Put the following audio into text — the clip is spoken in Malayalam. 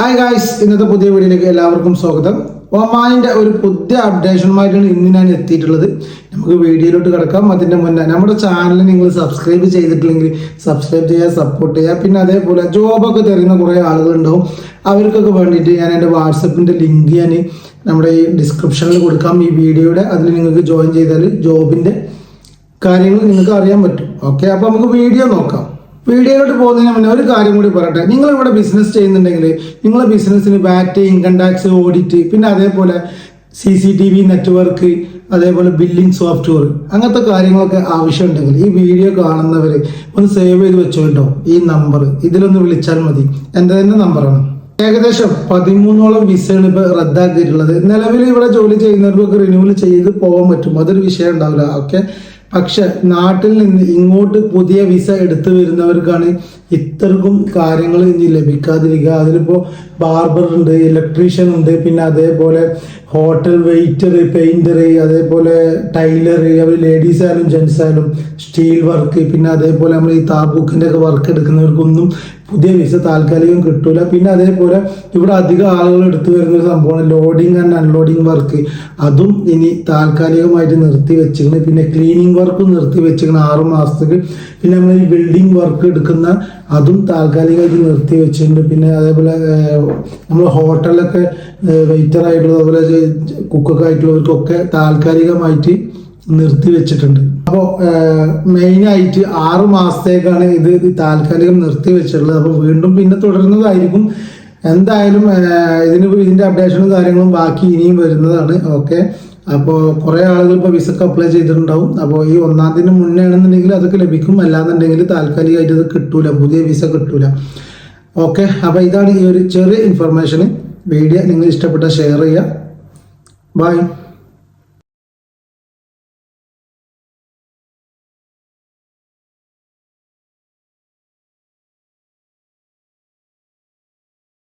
ഹായ് ഗായ്സ് ഇന്നത്തെ പുതിയ വീഡിയോയിലേക്ക് എല്ലാവർക്കും സ്വാഗതം. ഒമാനിന്റെ ഒരു പുതിയ അപ്ഡേഷനുമായിട്ടാണ് ഇന്ന് ഞാൻ എത്തിയിട്ടുള്ളത്. നമുക്ക് വീഡിയോയിലോട്ട് കിടക്കാം. അതിന്റെ മുന്നേ നമ്മുടെ ചാനൽ നിങ്ങൾ സബ്സ്ക്രൈബ് ചെയ്തിട്ടില്ലെങ്കിൽ സബ്സ്ക്രൈബ് ചെയ്യുക സപ്പോർട്ട് ചെയ്യുക. പിന്നെ അതേപോലെ ജോബൊക്കെ തരുന്ന കുറേ ആളുകളുണ്ടാവും. അവർക്കൊക്കെ വേണ്ടിയിട്ട് ഞാൻ എന്റെ വാട്സപ്പിന്റെ ലിങ്ക് ഞാൻ നമ്മുടെ ഈ ഡിസ്ക്രിപ്ഷനിൽ കൊടുക്കാം. ഈ വീഡിയോയുടെ അതിൽ നിങ്ങൾക്ക് ജോയിൻ ചെയ്താൽ ജോബിന്റെ കാര്യങ്ങൾ നിങ്ങൾക്ക് അറിയാൻ പറ്റും. ഓക്കെ അപ്പോൾ നമുക്ക് വീഡിയോ നോക്കാം. വീഡിയോയിലോട്ട് പോകുന്നതിന് മുന്നേ ഒരു കാര്യം കൂടി പറയട്ടെ. നിങ്ങൾ ഇവിടെ ബിസിനസ് ചെയ്യുന്നുണ്ടെങ്കിൽ നിങ്ങളെ ബിസിനസ്സിന് വാറ്റ് ഇൻകം ടാക്സ് ഓഡിറ്റ് പിന്നെ അതേപോലെ C C T V network അതേപോലെ ബില്ലിംഗ് സോഫ്റ്റ്വെയർ അങ്ങനത്തെ കാര്യങ്ങളൊക്കെ ആവശ്യമുണ്ടെങ്കിൽ ഈ വീഡിയോ കാണുന്നവർ ഒന്ന് സേവ് ചെയ്ത് വെച്ചോണ്ടോ ഈ നമ്പർ ഇതിലൊന്ന് വിളിച്ചാൽ മതി. എന്റെ തന്നെ നമ്പറാണ് ഏകദേശം പതിമൂന്നോളം വിസയാണ് ഇപ്പൊ റദ്ദാക്കിയിട്ടുള്ളത്. നിലവിൽ ഇവിടെ ജോലി ചെയ്യുന്നവർക്കൊക്കെ റിന്യൂവൽ ചെയ്ത് പോകാൻ പറ്റും. അതൊരു വിഷയം ഉണ്ടാവില്ല. ഓക്കെ പക്ഷെ നാട്ടിൽ നിന്ന് ഇങ്ങോട്ട് പുതിയ വിസ എടുത്തു വരുന്നവർക്കാണ് ഇത്രക്കും കാര്യങ്ങൾ ഇനി ലഭിക്കാതിരിക്കുക. അതിലിപ്പോൾ ബാർബർ ഉണ്ട് ഇലക്ട്രീഷ്യൻ ഉണ്ട് പിന്നെ അതേപോലെ ഹോട്ടൽ വെയിറ്റർ പെയിന്റർ അതേപോലെ ടൈലർ അവർ ലേഡീസ് ആയാലും ജെൻസ് ആയാലും സ്റ്റീൽ വർക്ക് പിന്നെ അതേപോലെ നമ്മൾ ഈ താബൂക്കിന്റെ ഒക്കെ വർക്ക് എടുക്കുന്നവർക്കൊന്നും പുതിയ വിസ താൽക്കാലികം കിട്ടൂല. പിന്നെ അതേപോലെ ഇവിടെ അധികം ആളുകൾ എടുത്തു വരുന്ന ഒരു സംഭവമാണ് ലോഡിങ് ആൻഡ് അൺലോഡിങ് വർക്ക് അതും ഇനി താൽക്കാലികമായിട്ട് നിർത്തി വെച്ചിരിക്കണം പിന്നെ ക്ലീനിങ് വർക്കും നിർത്തി വെച്ചിരിക്കണം ആറു മാസത്തേക്ക്. പിന്നെ നമ്മൾ ഈ ബിൽഡിംഗ് വർക്ക് എടുക്കുന്ന അതും താൽക്കാലികമായിട്ട് നിർത്തി വെച്ചിട്ടുണ്ട്. പിന്നെ അതേപോലെ നമ്മൾ ഹോട്ടലൊക്കെ വെയിറ്റർ ആയിട്ടുള്ള അതുപോലെ കുക്കൊക്കെ ആയിട്ടുള്ളവർക്കൊക്കെ താൽക്കാലികമായിട്ട് നിർത്തി വെച്ചിട്ടുണ്ട്. അപ്പോൾ മെയിനായിട്ട് ആറ് മാസത്തേക്കാണ് ഇത് താൽക്കാലികം നിർത്തി വെച്ചിട്ടുള്ളത്. അപ്പോൾ വീണ്ടും പിന്നെ തുടരുന്നതായിരിക്കും. എന്തായാലും ഇതിന് ഇതിന്റെ അപ്ഡേഷനും കാര്യങ്ങളും ബാക്കി ഇനിയും വരുന്നതാണ്. ഓക്കെ. അപ്പോൾ കുറേ ആളുകൾ ഇപ്പോൾ വിസക്ക് അപ്ലൈ ചെയ്തിട്ടുണ്ടാവും. അപ്പോൾ ഈ ഒന്നാം തീയതി മുന്നേ ആണെന്നുണ്ടെങ്കിൽ അതൊക്കെ ലഭിക്കും. അല്ലാന്നുണ്ടെങ്കിൽ താൽക്കാലികമായിട്ട് അത് കിട്ടൂല. പുതിയ വിസ കിട്ടൂല. ഓക്കെ. അപ്പോൾ ഇതാണ് ഈ ഒരു ചെറിയ ഇൻഫർമേഷൻ വീഡിയോ നിങ്ങൾ ഇഷ്ടപ്പെട്ട ഷെയർ ചെയ്യുക. Bye.